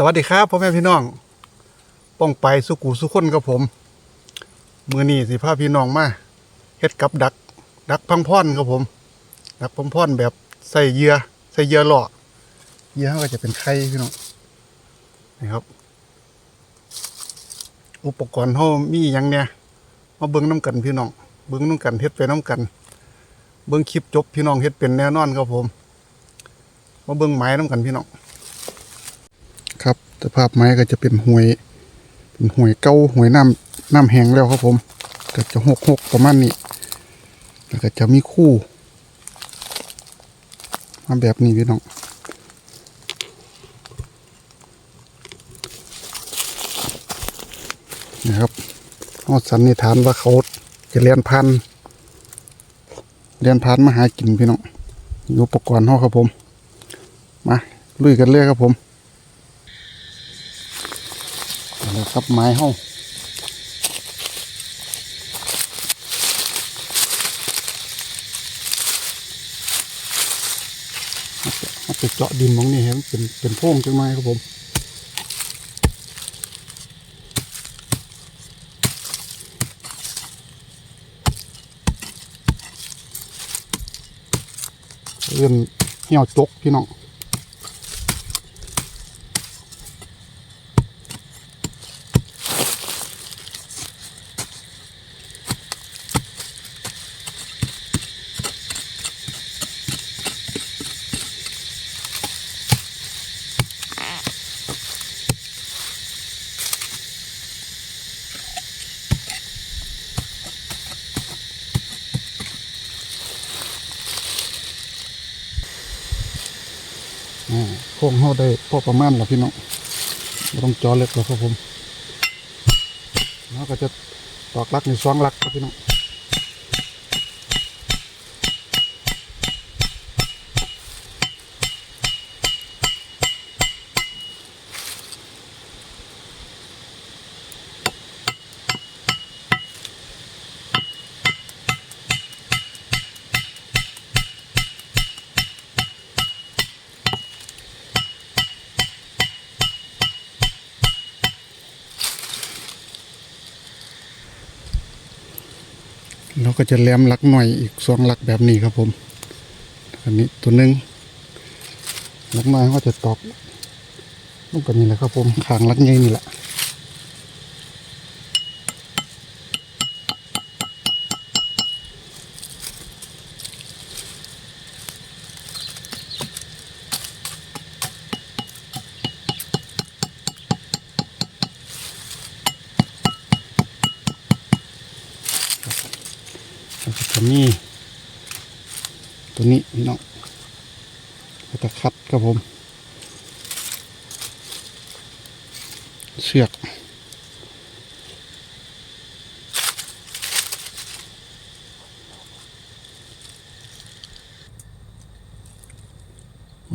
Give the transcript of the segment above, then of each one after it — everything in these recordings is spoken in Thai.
สวัสดีครับพ่อแม่พี่น้อง ป้องไปสุกูสุคนกับผม มือนี้สิพาพี่น้องมาเฮ็ดกับดัก ดักพังพ่อนครับผม ดักพังพ่อนแบบใส่เยื่อใส่เยื่อหล่อเยื่อเขาก็จะเป็นไข่พี่น้องนี่ครับ อุปกรณ์เขามีอหยังเนี่ยมาเบิ้งน้ำกันพี่น้องเบิ้งน้ำกันเฮ็ดไปน้ำกัน เบิ้งคลิปจบพี่น้องเฮ็ดเป็นแน่นอนครับผม มาเบิ้งไม้น้ำกันพี่น้อง สภาพไม้ก็จะเป็นห่วย เป็นห่วยเก้าห่วยน้ำน้ำแห้งแล้วครับผม ก็จะหกหกประมาณนี้ แล้วก็จะมีคู่มาแบบนี้พี่น้องนะครับเอสันนิษฐานว่าเขาจะเรียนพันธ์เรียนพันธ์มาหากินพี่น้องนี่อุปกรณ์เขาครับผม มาลุยกันเลยครับผม เอาละ ครับไม้ห้องเอาไปเจาะดินมองนี่เห็นเป็นเป็นโพงจังไหมครับผมเอื่นเหี่ยวจกพี่น้อง โค้งเขาได้พอประมาณแล้วพี่น้องไม่ต้องจอเล็กแล้วครับผมแล้วก็จะตอกลักในสองลักครับพี่น้อง เราก็จะแหลมลักหน่อยอีกสองลักแบบนี้ครับผม อันนี้ตัวหนึ่งลักน้อยเขาจะตอกลูกันนี่แหละครับผมขางลักใหญ่นี่แหละ ก็มีตัวนี้พี่น้องก็จะคัดครับผมเชือก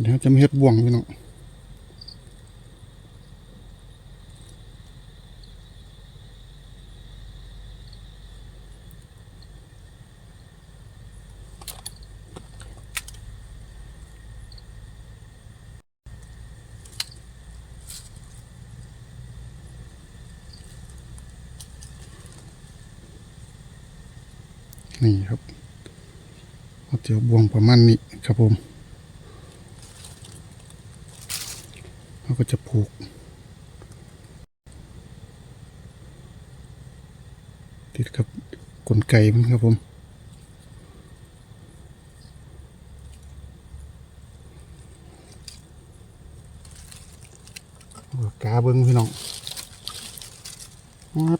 เดี๋ยวจะมีเฮ็ดบ่วงพี่น้อง นี่ครับเอาเจียวบวงประมาณนี้ครับผมเราก็จะผูก ติดกับกลไกมันครับผมกาเบิ้งพี่น้องมัด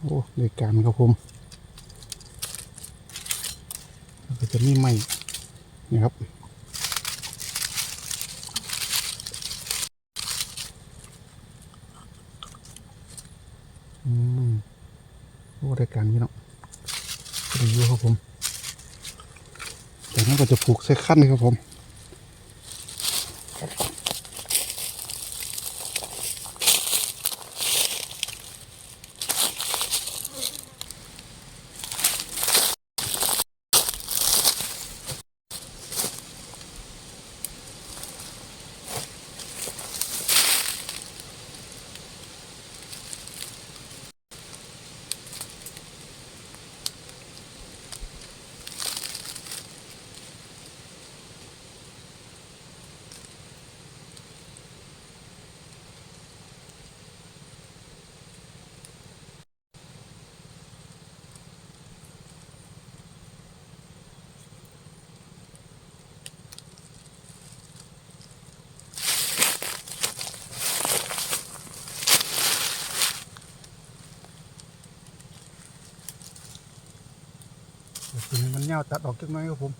โอ้ในการครับผมแล้วก็ จะมีไม้นี่ครับ อืมโอ้รายการนี้เนาะดีอยู่ครับผมจากนั้นก็จะผูกใส่ขั้นครับผม น เงาตัดออกจักน่อยครับผม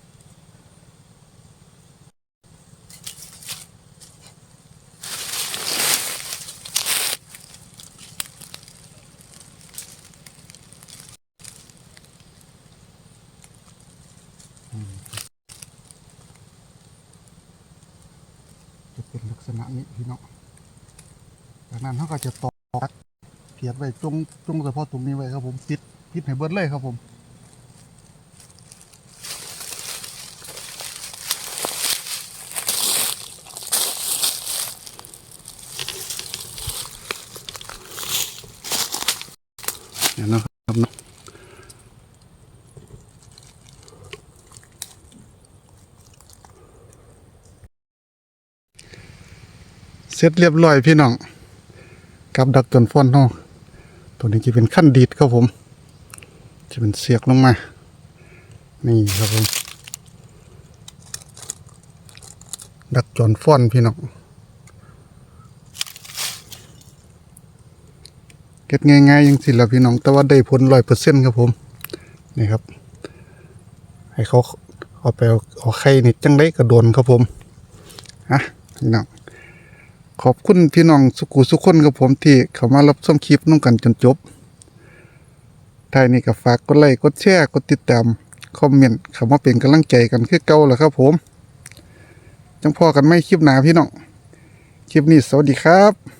จะเป็นลักษณะนี้พี่น้องจากนั้นเขาก็จะตอกเพียดไว้จงจงเฉพาะตรงนี้ไว้ครับผมปิดปิดให้เบิดเลยครับผม เดี๋ยวนะครับเนาะ เสร็จเรียบร้อยพี่น้องกับดักต้นฟ้อนเนาะตัวนี้จะเป็นขั้นดีดครับผม จะเป็นเสียกลงมา นี่ครับผม ดักจอนฟ้อนพี่น้องเก็ดง่ายๆยังสิละพี่น้อง แต่ว่าได้ผลร้อยเปอร์เซ็นต์ครับผม นี่ครับ ให้เขาเอาไปเอาเอาไข่นี่จังได้กระโดนครับผมอะพี่น้อง ขอบคุณพี่น้องสุกุสุขคนกับผมที่เข้ามารับชมคลิปนุ่งกันจนจบท้ายนี้ก็ฝากกดไลค์กดแชร์กดติดตาม คอมเมนต์เข้ามาเป็นกำลังใจกันคือเก่าแหละครับผมจังพอกันไม่คลิปหนาพี่น้อง คลิปนี้สวัสดีครับ